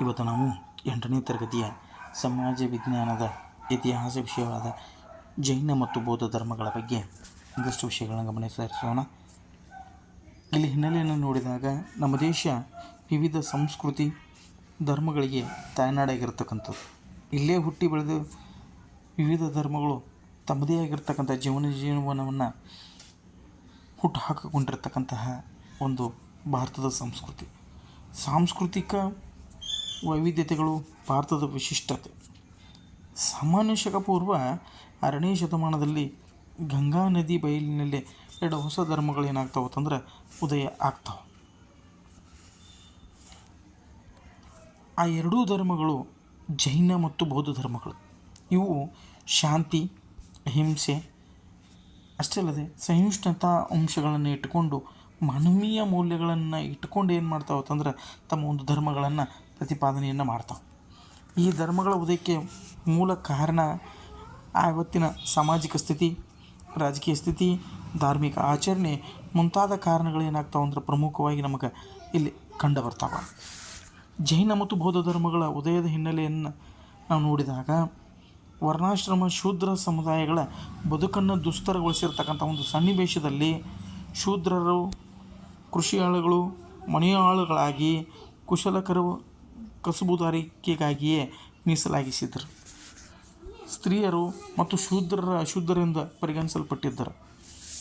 ಇವತ್ತು ನಾವು ಎಂಟನೇ ತರಗತಿಯ ಸಮಾಜ ವಿಜ್ಞಾನದ ಇತಿಹಾಸ ವಿಷಯವಾದ ಜೈನ ಮತ್ತು ಬೌದ್ಧ ಧರ್ಮಗಳ ಬಗ್ಗೆ ಒಂದಷ್ಟು ವಿಷಯಗಳನ್ನು ಗಮನಿಸೋಣ ಇಲ್ಲಿ ಹಿನ್ನೆಲೆಯನ್ನು ನೋಡಿದಾಗ ನಮ್ಮ ದೇಶ ವಿವಿಧ ಸಂಸ್ಕೃತಿ ಧರ್ಮಗಳಿಗೆ ತಾಯ್ನಾಡಾಗಿರ್ತಕ್ಕಂಥದ್ದು ಇಲ್ಲೇ ಹುಟ್ಟಿ ಬೆಳೆದು ವಿವಿಧ ಧರ್ಮಗಳು ತಮ್ಮದೇ ಆಗಿರ್ತಕ್ಕಂಥ ಜೀವನ ಜೀವನವನ್ನು ಹುಟ್ಟು ಹಾಕಿಕೊಂಡಿರ್ತಕ್ಕಂತಹ ಒಂದು ಭಾರತದ ಸಂಸ್ಕೃತಿ. ಸಾಂಸ್ಕೃತಿಕ ವೈವಿಧ್ಯತೆಗಳು ಭಾರತದ ವಿಶಿಷ್ಟತೆ. ಸಾಮಾನ್ಯ ಶಕ ಪೂರ್ವ ಆರನೇ ಶತಮಾನದಲ್ಲಿ ಗಂಗಾ ನದಿ ಬಯಲಿನಲ್ಲಿ ಎರಡು ಹೊಸ ಧರ್ಮಗಳು ಏನಾಗ್ತಾವೆ ಅಂತಂದ್ರೆ ಉದಯ ಆಗ್ತಾವೆ. ಆ ಎರಡೂ ಧರ್ಮಗಳು ಜೈನ ಮತ್ತು ಬೌದ್ಧ ಧರ್ಮಗಳು. ಇವು ಶಾಂತಿ, ಅಹಿಂಸೆ, ಅಷ್ಟೇ ಅಲ್ಲದೆ ಸಹಿಷ್ಣುತಾ ಅಂಶಗಳನ್ನು ಇಟ್ಟುಕೊಂಡು ಮಾನವೀಯ ಮೌಲ್ಯಗಳನ್ನು ಇಟ್ಕೊಂಡು ಏನು ಮಾಡ್ತಾವೆ ಅಂತಂದ್ರೆ ತಮ್ಮ ಒಂದು ಧರ್ಮಗಳನ್ನು ಪ್ರತಿಪಾದನೆಯನ್ನು ಮಾಡ್ತಾವೆ. ಈ ಧರ್ಮಗಳ ಉದಯಕ್ಕೆ ಮೂಲ ಕಾರಣ ಆವತ್ತಿನ ಸಾಮಾಜಿಕ ಸ್ಥಿತಿ, ರಾಜಕೀಯ ಸ್ಥಿತಿ, ಧಾರ್ಮಿಕ ಆಚರಣೆ ಮುಂತಾದ ಕಾರಣಗಳು ಏನಾಗ್ತಾವೆ ಅಂದ್ರೆ ಪ್ರಮುಖವಾಗಿ ನಮಗೆ ಇಲ್ಲಿ ಕಂಡು ಬರ್ತಾವೆ. ಜೈನ ಮತ್ತು ಬೌದ್ಧ ಧರ್ಮಗಳ ಉದಯದ ಹಿನ್ನೆಲೆಯನ್ನು ನಾವು ನೋಡಿದಾಗ ವರ್ಣಾಶ್ರಮ ಶೂದ್ರ ಸಮುದಾಯಗಳ ಬದುಕನ್ನು ದುಸ್ತರಗೊಳಿಸಿರ್ತಕ್ಕಂಥ ಒಂದು ಸನ್ನಿವೇಶದಲ್ಲಿ ಶೂದ್ರರು, ಕೃಷಿ ಕೃಷಿಯಾಳುಗಳು ಮನೆಯಾಳುಗಳಾಗಿ ಕುಶಲಕರ ಕಸುಬುದಾರಿಕೆಗಾಗಿಯೇ ಮೀಸಲಾಗಿಸಿದ್ದರು. ಸ್ತ್ರೀಯರು ಮತ್ತು ಶೂದ್ರರ ಅಶುದ್ಧರಿಂದ ಪರಿಗಣಿಸಲ್ಪಟ್ಟಿದ್ದರು.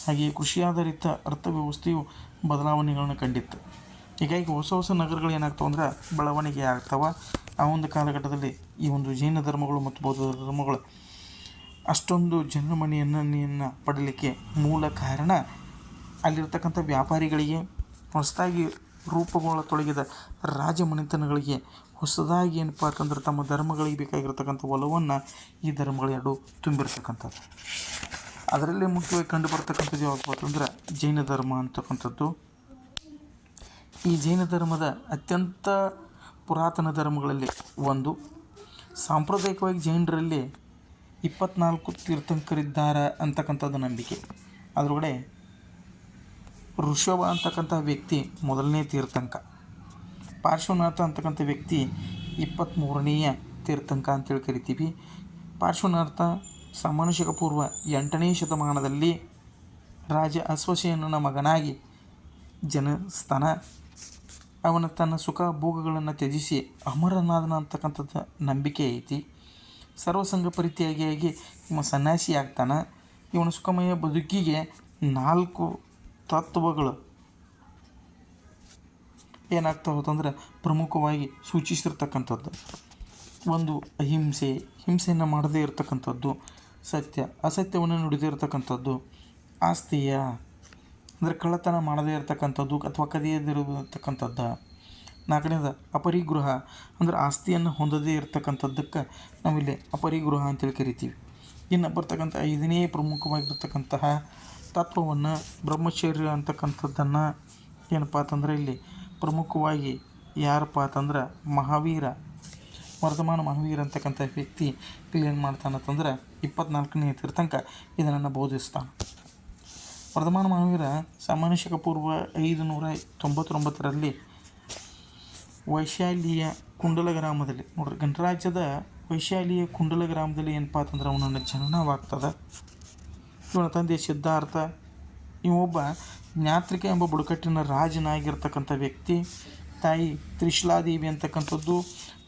ಹಾಗೆಯೇ ಕೃಷಿ ಆಧಾರಿತ ಅರ್ಥವ್ಯವಸ್ಥೆಯು ಬದಲಾವಣೆಗಳನ್ನು ಕಂಡಿತ್ತು. ಹೀಗಾಗಿ ಹೊಸ ಹೊಸ ನಗರಗಳು ಏನಾಗ್ತವೆ ಅಂದ್ರೆ ಬೆಳವಣಿಗೆ ಆಗ್ತಾವೆ. ಆ ಒಂದು ಕಾಲಘಟ್ಟದಲ್ಲಿ ಈ ಒಂದು ಜೈನ ಧರ್ಮಗಳು ಮತ್ತು ಬೌದ್ಧ ಧರ್ಮಗಳು ಅಷ್ಟೊಂದು ಜನಮಣಿಯನ್ನು ಪಡಲಿಕ್ಕೆ ಮೂಲ ಕಾರಣ ಅಲ್ಲಿರ್ತಕ್ಕಂಥ ವ್ಯಾಪಾರಿಗಳಿಗೆ ಹೊಸದಾಗಿ ರೂಪುಗೊಳ್ಳತೊಡಗಿದ ರಾಜಮನೆತನಗಳಿಗೆ ಹೊಸದಾಗಿ ಏನಪ್ಪ ಅಂತಂದ್ರೆ ತಮ್ಮ ಧರ್ಮಗಳಿಗೆ ಬೇಕಾಗಿರ್ತಕ್ಕಂಥ ಒಲವನ್ನು ಈ ಧರ್ಮಗಳೆರಡು ತುಂಬಿರ್ತಕ್ಕಂಥದ್ದು. ಅದರಲ್ಲೇ ಮುಖ್ಯವಾಗಿ ಕಂಡು ಬರ್ತಕ್ಕಂಥದ್ದು ಅಂತಂದ್ರೆ ಜೈನ ಧರ್ಮ ಅಂತಕ್ಕಂಥದ್ದು. ಈ ಜೈನ ಧರ್ಮದ ಅತ್ಯಂತ ಪುರಾತನ ಧರ್ಮಗಳಲ್ಲಿ ಒಂದು. ಸಾಂಪ್ರದಾಯಿಕವಾಗಿ ಜೈನರಲ್ಲಿ ಇಪ್ಪತ್ನಾಲ್ಕು ತೀರ್ಥಂಕರಿದ್ದಾರೆ ಅಂತಕ್ಕಂಥದ್ದು ನಂಬಿಕೆ. ಅದರೊಳಗಡೆ ಋಷಭ ಅಂತಕ್ಕಂಥ ವ್ಯಕ್ತಿ ಮೊದಲನೇ ತೀರ್ಥಂಕ. ಪಾರ್ಶ್ವನಾಥ ಅಂತಕ್ಕಂಥ ವ್ಯಕ್ತಿ ಇಪ್ಪತ್ತ್ಮೂರನೆಯ ತೀರ್ಥಂಕ ಅಂತೇಳಿ ಕರಿತೀವಿ. ಪಾರ್ಶ್ವನಾಥ ಸಾಮಾನ್ಯ ಶಕ ಪೂರ್ವ ಎಂಟನೇ ಶತಮಾನದಲ್ಲಿ ರಾಜ ಅಶ್ವಸೇನನ ಮಗನಾಗಿ ಜನಸ್ತನ. ಅವನ ತನ್ನ ಸುಖ ಭೋಗಗಳನ್ನು ತ್ಯಜಿಸಿ ಅಮರನಾದನ ಅಂತಕ್ಕಂಥದ್ದು ನಂಬಿಕೆ ಐತಿ. ಸರ್ವಸಂಗ ಪರಿತ್ಯಾಗಿಯಾಗಿ ಇವ ಸನ್ಯಾಸಿ ಆಗ್ತಾನೆ ಇವನ ಸುಖಮಯ ಬದುಕಿಗೆ ನಾಲ್ಕು ತತ್ವಗಳು ಏನಾಗ್ತಾವೆ ಅಂತಂದ್ರೆ ಪ್ರಮುಖವಾಗಿ ಸೂಚಿಸಿರ್ತಕ್ಕಂಥದ್ದು. ಒಂದು ಅಹಿಂಸೆ, ಹಿಂಸೆಯನ್ನು ಮಾಡದೇ ಇರತಕ್ಕಂಥದ್ದು, ಸತ್ಯ, ಅಸತ್ಯವನ್ನು ನುಡಿದೇ ಇರತಕ್ಕಂಥದ್ದು, ಆಸ್ತಿಯ, ಅಂದರೆ ಕಳ್ಳತನ ಮಾಡದೇ ಇರತಕ್ಕಂಥದ್ದು ಅಥವಾ ಕದಿಯದಿರತಕ್ಕಂಥದ್ದು. ನಾಲ್ಕನೇದು ಅಪರಿಗೃಹ ಅಂದ್ರೆ ಆಸ್ತಿಯನ್ನು ಹೊಂದದೇ ಇರತಕ್ಕಂಥದ್ದಕ್ಕೆ ನಾವಿಲ್ಲಿ ಅಪರಿಗೃಹ ಅಂತೇಳಿ ಕರಿತೀವಿ. ಇನ್ನು ಬರ್ತಕ್ಕಂಥ ಐದನೇ ಪ್ರಮುಖವಾಗಿರ್ತಕ್ಕಂತಹ ತತ್ವವನ್ನು ಬ್ರಹ್ಮಚರ್ಯ ಅಂತಕ್ಕಂಥದ್ದನ್ನು ಏನಪ್ಪ ಅಂತಂದ್ರೆ ಇಲ್ಲಿ ಪ್ರಮುಖವಾಗಿ ಯಾರಪ್ಪ ಅಂತಂದ್ರೆ ಮಹಾವೀರ, ವರ್ಧಮಾನ ಮಹಾವೀರ ಅಂತಕ್ಕಂಥ ವ್ಯಕ್ತಿ ಇಲ್ಲಿ ಏನು ಮಾಡ್ತಾನಂತಂದ್ರೆ ಇಪ್ಪತ್ನಾಲ್ಕನೇ ತೀರ್ಥಂಕ ಇದನ್ನು ಬೋಧಿಸ್ತಾನೆ. ವರ್ಧಮಾನ ಮಹಾವೀರ ಸಾಮಾನ್ಯ ಶಕ ಪೂರ್ವ ಐದು ನೂರ ತೊಂಬತ್ತೊಂಬತ್ತರಲ್ಲಿ ವೈಶಾಲಿಯ ಕುಂಡಲ ಗ್ರಾಮದಲ್ಲಿ, ನೋಡ್ರಿ ಗಣರಾಜ್ಯದ ವೈಶಾಲಿಯ ಕುಂಡಲ ಗ್ರಾಮದಲ್ಲಿ ಏನಪ್ಪ ಅಂತಂದ್ರೆ ಅವನನ್ನು ಜನನವಾಗ್ತದೆ. ಇವನ ತಂದೆ ಸಿದ್ಧಾರ್ಥ ಇವೊಬ್ಬ ಜ್ಞಾತ್ರಿಕ ಎಂಬ ಬುಡಕಟ್ಟಿನ ರಾಜನಾಗಿರ್ತಕ್ಕಂಥ ವ್ಯಕ್ತಿ, ತಾಯಿ ತ್ರಿಶಲಾದೇವಿ ಅಂತಕ್ಕಂಥದ್ದು,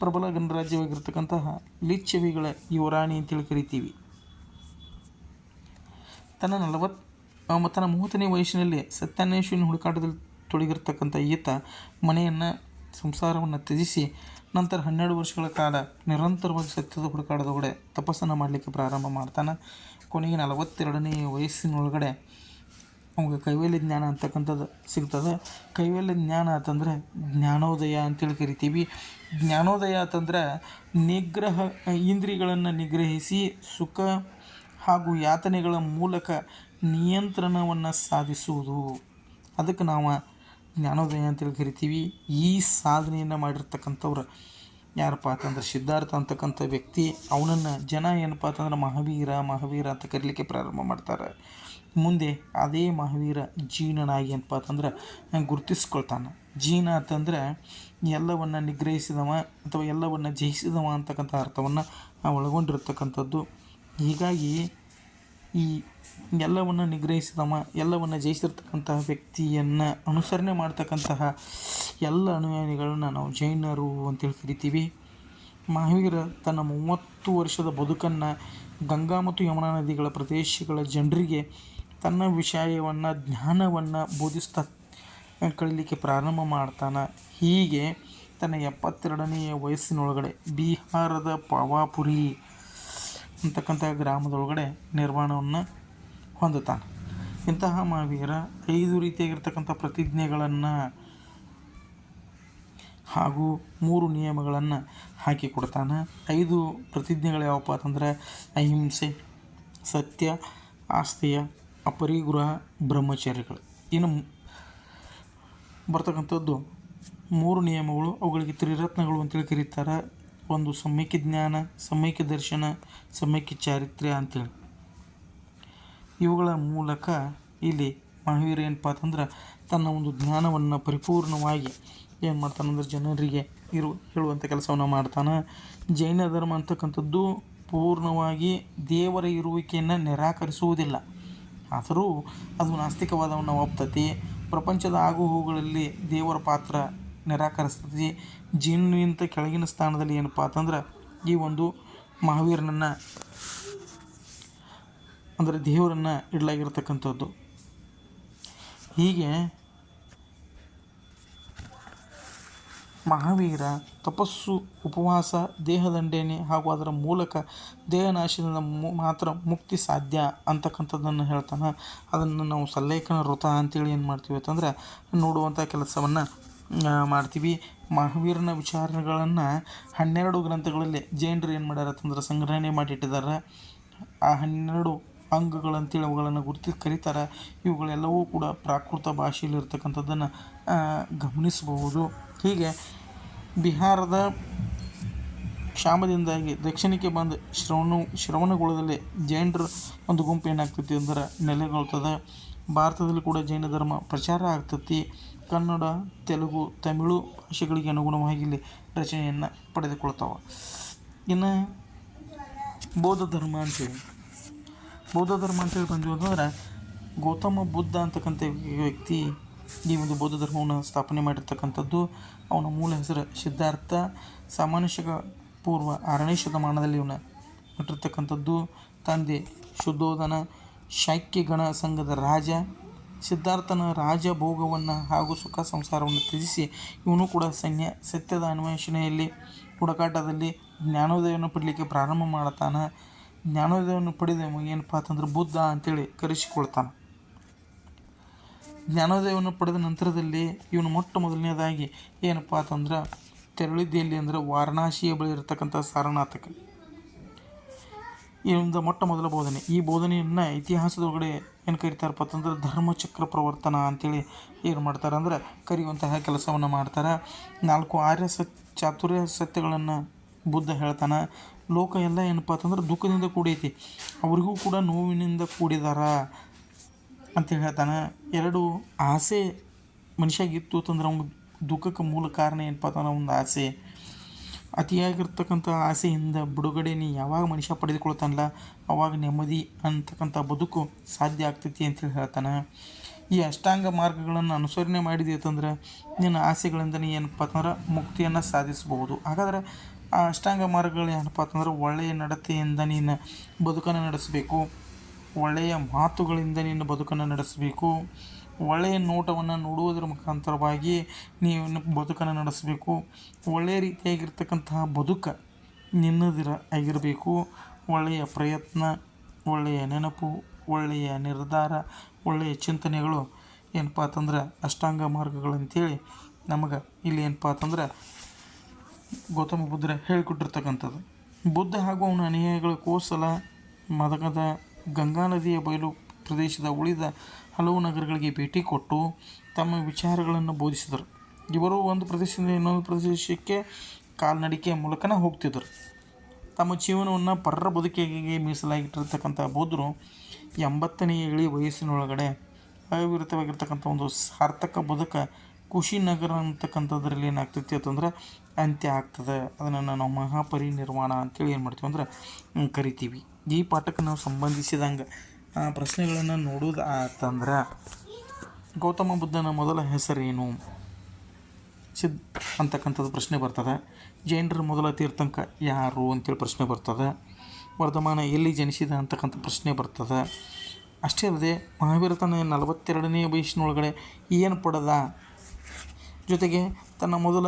ಪ್ರಬಲ ಗಣರಾಜ್ಯವಾಗಿರ್ತಕ್ಕಂತಹ ಲಿಚ್ಛವಿಗಳ ಯುವರಾಣಿ ಅಂತೇಳಿ ಕರಿತೀವಿ. ತನ್ನ ನಲವತ್ ತನ್ನ ಮೂವತ್ತನೇ ವಯಸ್ಸಿನಲ್ಲಿ ಸತ್ಯಾನ್ವೇಷಣೆ ಹುಡುಕಾಟದಲ್ಲಿ ತೊಡಗಿರ್ತಕ್ಕಂಥ ಈತ ಮನೆಯನ್ನು, ಸಂಸಾರವನ್ನು ತ್ಯಜಿಸಿ ನಂತರ ಹನ್ನೆರಡು ವರ್ಷಗಳ ಕಾಲ ನಿರಂತರವಾಗಿ ಸತ್ಯದ ಹುಡುಕಾಡದೊಳಗಡೆ ತಪಸ್ಸನ್ನು ಮಾಡಲಿಕ್ಕೆ ಪ್ರಾರಂಭ ಮಾಡ್ತಾನೆ. ಕೊನೆಗೆ ನಲವತ್ತೆರಡನೇ ವಯಸ್ಸಿನೊಳಗಡೆ ಅವಾಗ ಕೈವಲ್ಯ ಜ್ಞಾನ ಅಂತಕ್ಕಂಥದ್ದು ಸಿಗ್ತದೆ. ಕೈವಲ್ಯ ಜ್ಞಾನ ಅಂತಂದರೆ ಜ್ಞಾನೋದಯ ಅಂತೇಳಿ ಕರಿತೀವಿ. ಜ್ಞಾನೋದಯ ಅಂತಂದ್ರೆ ನಿಗ್ರಹ ಇಂದ್ರಿಯಗಳನ್ನು ನಿಗ್ರಹಿಸಿ ಸುಖ ಹಾಗೂ ಯಾತನೆಗಳ ಮೂಲಕ ನಿಯಂತ್ರಣವನ್ನು ಸಾಧಿಸುವುದು. ಅದಕ್ಕೆ ನಾವು ಜ್ಞಾನೋದಯ ಅಂತೇಳಿ ಕರಿತೀವಿ, ಈ ಸಾಧನೆಯನ್ನು ಮಾಡಿರ್ತಕ್ಕಂಥವ್ರು ಯಾರಪ್ಪ ಅಂತಂದ್ರೆ ಸಿದ್ಧಾರ್ಥ ಅಂತಕ್ಕಂಥ ವ್ಯಕ್ತಿ, ಅವನನ್ನು ಜನ ಏನಪ್ಪ ಅಂತಂದ್ರೆ ಮಹಾವೀರ ಮಹಾವೀರ ಅಂತ ಕರೀಲಿಕ್ಕೆ ಪ್ರಾರಂಭ ಮಾಡ್ತಾರೆ. ಮುಂದೆ ಅದೇ ಮಹಾವೀರ ಜೀನನಾಗಿ ಏನಪ್ಪ ಅಂತಂದ್ರೆ ಗುರುತಿಸ್ಕೊಳ್ತಾನೆ. ಜೀನ ಅಂತಂದ್ರೆ ಎಲ್ಲವನ್ನು ನಿಗ್ರಹಿಸಿದವ ಅಥವಾ ಎಲ್ಲವನ್ನು ಜಯಿಸಿದವ ಅಂತಕ್ಕಂಥ ಅರ್ಥವನ್ನು ಒಳಗೊಂಡಿರ್ತಕ್ಕಂಥದ್ದು. ಹೀಗಾಗಿ ಈ ಎಲ್ಲವನ್ನು ನಿಗ್ರಹಿಸಿದವ ಎಲ್ಲವನ್ನು ಜಯಿಸಿರ್ತಕ್ಕಂತಹ ವ್ಯಕ್ತಿಯನ್ನು ಅನುಸರಣೆ ಮಾಡ್ತಕ್ಕಂತಹ ಎಲ್ಲ ಅನುಯಾಯಿಗಳನ್ನ ನಾವು ಜೈನರು ಅಂತೇಳಿ ಕರಿತೀವಿ. ಮಹಾವೀರ ತನ್ನ ಮೂವತ್ತು ವರ್ಷದ ಬದುಕನ್ನು ಗಂಗಾ ಮತ್ತು ಯಮುನಾ ನದಿಗಳ ಪ್ರದೇಶಗಳ ಜನರಿಗೆ ತನ್ನ ವಿಷಯವನ್ನು, ಜ್ಞಾನವನ್ನು ಬೋಧಿಸ್ತಾ ಕಳೀಲಿಕ್ಕೆ ಪ್ರಾರಂಭ ಮಾಡ್ತಾನೆ. ಹೀಗೆ ತನ್ನ ಎಪ್ಪತ್ತೆರಡನೆಯ ವಯಸ್ಸಿನೊಳಗಡೆ ಬಿಹಾರದ ಪಾವಾಪುರಿ ಅಂತಕ್ಕಂಥ ಗ್ರಾಮದೊಳಗಡೆ ನಿರ್ಮಾಣವನ್ನು ಹೊಂದುತ್ತಾನೆ. ಇಂತಹ ಮಹಾವೀರ ಐದು ರೀತಿಯಾಗಿರ್ತಕ್ಕಂಥ ಪ್ರತಿಜ್ಞೆಗಳನ್ನು ಹಾಗೂ ಮೂರು ನಿಯಮಗಳನ್ನು ಹಾಕಿಕೊಡ್ತಾನೆ. ಐದು ಪ್ರತಿಜ್ಞೆಗಳು ಯಾವಪ್ಪ ಅಂತಂದ್ರೆ, ಅಹಿಂಸೆ, ಸತ್ಯ, ಆಸ್ತಿಯ, ಅಪರಿಗ್ರಹ, ಬ್ರಹ್ಮಚರ್ಯಗಳು. ಇನ್ನು ಬರ್ತಕ್ಕಂಥದ್ದು ಮೂರು ನಿಯಮಗಳು. ಅವುಗಳಿಗೆ ತ್ರಿರತ್ನಗಳು ಅಂತೇಳಿ ಕರೀತಾರೆ. ಒಂದು ಸಮ್ಯಕ್ಕೆ ಜ್ಞಾನ, ಸಮ್ಯಕ್ಕೆ ದರ್ಶನ, ಸಮ್ಯಕ್ಕೆ ಚಾರಿತ್ರ್ಯ ಅಂತೇಳಿ. ಇವುಗಳ ಮೂಲಕ ಇಲ್ಲಿ ಮಹಾವೀರ ಏನಪ್ಪ ಅಂತಂದ್ರೆ ತನ್ನ ಒಂದು ಜ್ಞಾನವನ್ನು ಪರಿಪೂರ್ಣವಾಗಿ ಏನು ಮಾಡ್ತಾನಂದ್ರೆ ಜನರಿಗೆ ಇರು ಹೇಳುವಂಥ ಕೆಲಸವನ್ನು ಮಾಡ್ತಾನೆ. ಜೈನ ಧರ್ಮ ಅಂತಕ್ಕಂಥದ್ದು ಪೂರ್ಣವಾಗಿ ದೇವರ ಇರುವಿಕೆಯನ್ನು ನಿರಾಕರಿಸುವುದಿಲ್ಲ. ಆದರೂ ಅದು ನಾಸ್ತಿಕವಾದವನ್ನು ಒಪ್ತತಿ. ಪ್ರಪಂಚದ ಆಗು ಹೋಗುಗಳಲ್ಲಿ ದೇವರ ಪಾತ್ರ ನಿರಾಕರಿಸ್ತತಿ ಜೀನಿಂತ ಕೆಳಗಿನ ಸ್ಥಾನದಲ್ಲಿ ಏನಪ್ಪ ಅಂತಂದ್ರೆ, ಈ ಒಂದು ಮಹಾವೀರನನ್ನು, ಅಂದರೆ ದೇವರನ್ನು ಇಡಲಾಗಿರ್ತಕ್ಕಂಥದ್ದು. ಹೀಗೆ ಮಹಾವೀರ ತಪಸ್ಸು, ಉಪವಾಸ, ದೇಹದಂಡನೆ ಹಾಗೂ ಅದರ ಮೂಲಕ ದೇಹನಾಶದಿಂದ ಮಾತ್ರ ಮುಕ್ತಿ ಸಾಧ್ಯ ಅಂತಕ್ಕಂಥದ್ದನ್ನು ಹೇಳ್ತಾನೆ. ಅದನ್ನು ನಾವು ಸಲ್ಲೇಖನ ವೃತ ಅಂತೇಳಿ ಏನು ಮಾಡ್ತೀವಿ ಅಂತಂದ್ರೆ ನೋಡುವಂಥ ಕೆಲಸವನ್ನು ಮಾಡ್ತೀವಿ. ಮಹಾವೀರನ ವಿಚಾರಗಳನ್ನು ಹನ್ನೆರಡು ಗ್ರಂಥಗಳಲ್ಲಿ ಜೈನರು ಏನು ಮಾಡ್ಯಾರ ಅಂತಂದ್ರೆ ಸಂಗ್ರಹಣೆ ಮಾಡಿಟ್ಟಿದ್ದಾರೆ. ಆ ಹನ್ನೆರಡು ಅಂಗಗಳಂತೇಳಿ ಅವುಗಳನ್ನು ಗುರುತಿಸಿ ಕರೀತಾರೆ. ಇವುಗಳೆಲ್ಲವೂ ಕೂಡ ಪ್ರಾಕೃತ ಭಾಷೆಯಲ್ಲಿ ಇರ್ತಕ್ಕಂಥದ್ದನ್ನು ಗಮನಿಸಬಹುದು. ಹೀಗೆ ಬಿಹಾರದ ಕ್ಷಾಮದಿಂದಾಗಿ ದಕ್ಷಿಣಕ್ಕೆ ಬಂದು ಶ್ರವಣ, ಶ್ರವಣಗೊಳದಲ್ಲಿ ಜೈನರು ಒಂದು ಗುಂಪು ಏನಾಗ್ತೈತಿ ಅಂದ್ರೆ ನೆಲೆಗೊಳ್ತದೆ. ಭಾರತದಲ್ಲಿ ಕೂಡ ಜೈನ ಧರ್ಮ ಪ್ರಚಾರ ಆಗ್ತೈತಿ. ಕನ್ನಡ, ತೆಲುಗು, ತಮಿಳು ಭಾಷೆಗಳಿಗೆ ಅನುಗುಣವಾಗಿ ಇಲ್ಲಿ ರಚನೆಯನ್ನು ಪಡೆದುಕೊಳ್ತಾವೆ. ಇನ್ನು ಬೌದ್ಧ ಧರ್ಮ ಅಂತೇಳಿ. ಬೌದ್ಧ ಧರ್ಮ ಅಂತೇಳಿ ಬಂದ್ವಿ ಅಂತಂದ್ರೆ, ಗೌತಮ ಬುದ್ಧ ಅಂತಕ್ಕಂಥ ವ್ಯಕ್ತಿ ಈ ಒಂದು ಬೌದ್ಧ ಧರ್ಮವನ್ನು ಸ್ಥಾಪನೆ ಮಾಡಿರ್ತಕ್ಕಂಥದ್ದು, ಅವನ ಮೂಲ ಹೆಸರು ಸಿದ್ಧಾರ್ಥ. ಸಾಮಾನ್ಯ ಶಕ ಪೂರ್ವ ಆರನೇ ಶತಮಾನದಲ್ಲಿ ಇವನ ಹುಟ್ಟಿರ್ತಕ್ಕಂಥದ್ದು ತಂದೆ ಶುದ್ಧೋಧನ ಶಾಕ್ಯಗಣ ಸಂಘದ ರಾಜ. ಸಿದ್ಧಾರ್ಥನ ರಾಜಭೋಗವನ್ನು ಹಾಗೂ ಸುಖ ಸಂಸಾರವನ್ನು ತ್ಯಜಿಸಿ, ಇವನು ಕೂಡ ಸನ್ಯ, ಸತ್ಯದ ಅನ್ವೇಷಣೆಯಲ್ಲಿ ಹುಡುಕಾಟದಲ್ಲಿ ಜ್ಞಾನೋದಯವನ್ನು ಪಡಲಿಕ್ಕೆ ಪ್ರಾರಂಭ ಮಾಡ್ತಾನೆ. ಜ್ಞಾನೋದಯವನ್ನು ಪಡೆದ ಏನಪ್ಪ ಅಂತಂದ್ರೆ ಬುದ್ಧ ಅಂತೇಳಿ ಕರೆಸಿಕೊಳ್ತಾನೆ. ಜ್ಞಾನೋದಯವನ್ನು ಪಡೆದ ನಂತರದಲ್ಲಿ ಇವನು ಮೊಟ್ಟ ಮೊದಲನೇದಾಗಿ ಏನಪ್ಪ ಅಂತಂದ್ರೆ ತೆರಳಿದ್ದು ಎಲ್ಲಿ ಅಂದರೆ ವಾರಣಾಸಿಯ ಬಳಿ ಇರತಕ್ಕಂಥ ಸಾರನಾಥಕ್ಕೆ ಇವೊಂದು ಮೊಟ್ಟ ಮೊದಲ ಬೋಧನೆ. ಈ ಬೋಧನೆಯನ್ನು ಇತಿಹಾಸದೊಳಗಡೆ ಏನು ಕರೀತಾರಪ್ಪ ಅಂತಂದ್ರೆ ಧರ್ಮಚಕ್ರ ಪ್ರವರ್ತನ ಅಂತೇಳಿ ಏನು ಮಾಡ್ತಾರೆ ಅಂದ್ರೆ ಕರೆಯುವಂತಹ ಕೆಲಸವನ್ನು ಮಾಡ್ತಾರೆ. ನಾಲ್ಕು ಆರ್ಯ ಸತ್, ಚಾತುರ್ಯ ಸತ್ಯಗಳನ್ನು ಬುದ್ಧ ಹೇಳ್ತಾನೆ. ಲೋಕ ಎಲ್ಲ ಏನಪ್ಪ ಅಂತಂದ್ರೆ ದುಃಖದಿಂದ ಕೂಡೈತಿ. ಅವರಿಗೂ ಕೂಡ ನೋವಿನಿಂದ ಕೂಡಿದಾರ ಅಂತೇಳಿ ಹೇಳ್ತಾನೆ. ಎರಡು ಆಸೆ ಮನುಷ್ಯಾಗಿತ್ತು ಅಂತಂದ್ರೆ ಅವ್ನ ದುಃಖಕ್ಕೆ ಮೂಲ ಕಾರಣ ಏನಪ್ಪ ಅಂತಂದ್ರೆ ಒಂದು ಆಸೆ. ಅತಿಯಾಗಿರ್ತಕ್ಕಂಥ ಆಸೆಯಿಂದ ಬಿಡುಗಡೆ ನೀ ಯಾವಾಗ ಮನುಷ್ಯ ಪಡೆದುಕೊಳ್ತಾನಲ್ಲ, ಅವಾಗ ನೆಮ್ಮದಿ ಅಂತಕ್ಕಂಥ ಬದುಕು ಸಾಧ್ಯ ಆಗ್ತೈತಿ ಅಂತೇಳಿ ಹೇಳ್ತಾನೆ. ಈ ಅಷ್ಟಾಂಗ ಮಾರ್ಗಗಳನ್ನು ಅನುಸರಣೆ ಮಾಡಿದೆ ಅಂತಂದ್ರೆ ನಿನ್ನ ಆಸೆಗಳಿಂದ ನೀ ಏನಪ್ಪ ಅಂತಂದ್ರೆ ಮುಕ್ತಿಯನ್ನು ಸಾಧಿಸಬಹುದು. ಹಾಗಾದ್ರೆ ಆ ಅಷ್ಟಾಂಗ ಮಾರ್ಗಗಳು ಏನಪ್ಪ ಅಂತಂದ್ರೆ ಒಳ್ಳೆಯ ನಡತೆಯಿಂದ ನೀನು ಬದುಕನ್ನು ನಡೆಸಬೇಕು. ಒಳ್ಳೆಯ ಮಾತುಗಳಿಂದ ನಿನ್ನ ಬದುಕನ್ನು ನಡೆಸಬೇಕು. ಒಳ್ಳೆಯ ನೋಟವನ್ನು ನೋಡುವುದರ ಮುಖಾಂತರವಾಗಿ ನೀವು ಬದುಕನ್ನು ನಡೆಸಬೇಕು. ಒಳ್ಳೆಯ ರೀತಿಯಾಗಿರ್ತಕ್ಕಂತಹ ಬದುಕು ನಿನ್ನದಿರ ಆಗಿರಬೇಕು. ಒಳ್ಳೆಯ ಪ್ರಯತ್ನ, ಒಳ್ಳೆಯ ನೆನಪು, ಒಳ್ಳೆಯ ನಿರ್ಧಾರ, ಒಳ್ಳೆಯ ಚಿಂತನೆಗಳು ಏನಪ್ಪ ಅಂತಂದ್ರೆ ಅಷ್ಟಾಂಗ ಮಾರ್ಗಗಳು ಮಾರ್ಗಗಳಂತೇಳಿ ನಮಗೆ ಇಲ್ಲಿ ಏನಪ್ಪ ಅಂತಂದ್ರೆ ಗೌತಮ ಬುದ್ಧರ ಹೇಳಿಕೊಟ್ಟಿರ್ತಕ್ಕಂಥದ್ದು. ಬುದ್ಧ ಹಾಗೂ ಅವನ ಅನುಯಾಯಿಗಳ ಕೋಸಲ ಮದಕದ ಗಂಗಾ ನದಿಯ ಬಯಲು ಪ್ರದೇಶದ ಉಳಿದ ಹಲವು ನಗರಗಳಿಗೆ ಭೇಟಿ ಕೊಟ್ಟು ತಮ್ಮ ವಿಚಾರಗಳನ್ನು ಬೋಧಿಸಿದರು. ಇವರು ಒಂದು ಪ್ರದೇಶದಿಂದ ಇನ್ನೊಂದು ಪ್ರದೇಶಕ್ಕೆ ಕಾಲ್ನಡಿಕೆ ಮೂಲಕನೇ ಹೋಗ್ತಿದ್ದರು. ತಮ್ಮ ಜೀವನವನ್ನು ಪರರ ಬದುಕಿಗೆ ಮೀಸಲಾಗಿಟ್ಟಿರ್ತಕ್ಕಂಥ ಬೌದ್ಧರು ಎಂಬತ್ತನೇ ಇಳಿ ವಯಸ್ಸಿನೊಳಗಡೆ ಅವಿರತವಾಗಿರ್ತಕ್ಕಂಥ ಒಂದು ಸಾರ್ಥಕ ಬದುಕ ಕುಶಿನಗರ ಅಂತಕ್ಕಂಥದ್ರಲ್ಲಿ ಏನಾಗ್ತೈತಿ ಅಂತಂದ್ರೆ ಅಂತ್ಯ ಆಗ್ತದೆ. ಅದನ್ನು ನಾವು ಮಹಾಪರಿನಿರ್ವಾಣ ಅಂತೇಳಿ ಏನು ಮಾಡ್ತೀವಿ ಅಂದ್ರೆ ಕರಿತೀವಿ. ಈ ಪಾಠಕ್ಕೆ ನಾವು ಸಂಬಂಧಿಸಿದಂಗೆ ಪ್ರಶ್ನೆಗಳನ್ನು ನೋಡೋದು ಆತಂದ್ರೆ ಗೌತಮ ಬುದ್ಧನ ಮೊದಲ ಹೆಸರೇನು? ಸಿದ್ ಅಂತಕ್ಕಂಥದ್ದು ಪ್ರಶ್ನೆ ಬರ್ತದೆ. ಜೈನರ ಮೊದಲ ತೀರ್ಥಂಕ ಯಾರು ಅಂತೇಳಿ ಪ್ರಶ್ನೆ ಬರ್ತದೆ. ವರ್ಧಮಾನ ಎಲ್ಲಿ ಜನಿಸಿದ ಅಂತಕ್ಕಂಥ ಪ್ರಶ್ನೆ ಬರ್ತದೆ. ಅಷ್ಟೇ ಅಲ್ಲದೆ ಮಹಾವೀರ ತನ್ನ ನಲವತ್ತೆರಡನೇ ವಯಸ್ಸಿನೊಳಗಡೆ ಏನು ಪಡೆದ? ಜೊತೆಗೆ ತನ್ನ ಮೊದಲ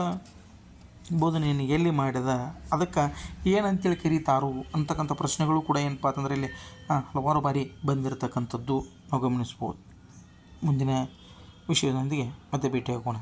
ಬೋಧನೆಯನ್ನು ಎಲ್ಲಿ ಮಾಡಿದ, ಅದಕ್ಕೆ ಏನಂತೇಳಿ ಕರೀತಾರು ಅಂತಕ್ಕಂಥ ಪ್ರಶ್ನೆಗಳು ಕೂಡ ಏನಪ್ಪ ಅಂತಂದರೆ ಇಲ್ಲಿ ಹಲವಾರು ಬಾರಿ ಬಂದಿರತಕ್ಕಂಥದ್ದು ನಾವು ಗಮನಿಸ್ಬೋದು. ಮುಂದಿನ ವಿಷಯದೊಂದಿಗೆ ಮತ್ತೆ ಭೇಟಿಯಾಗೋಣ.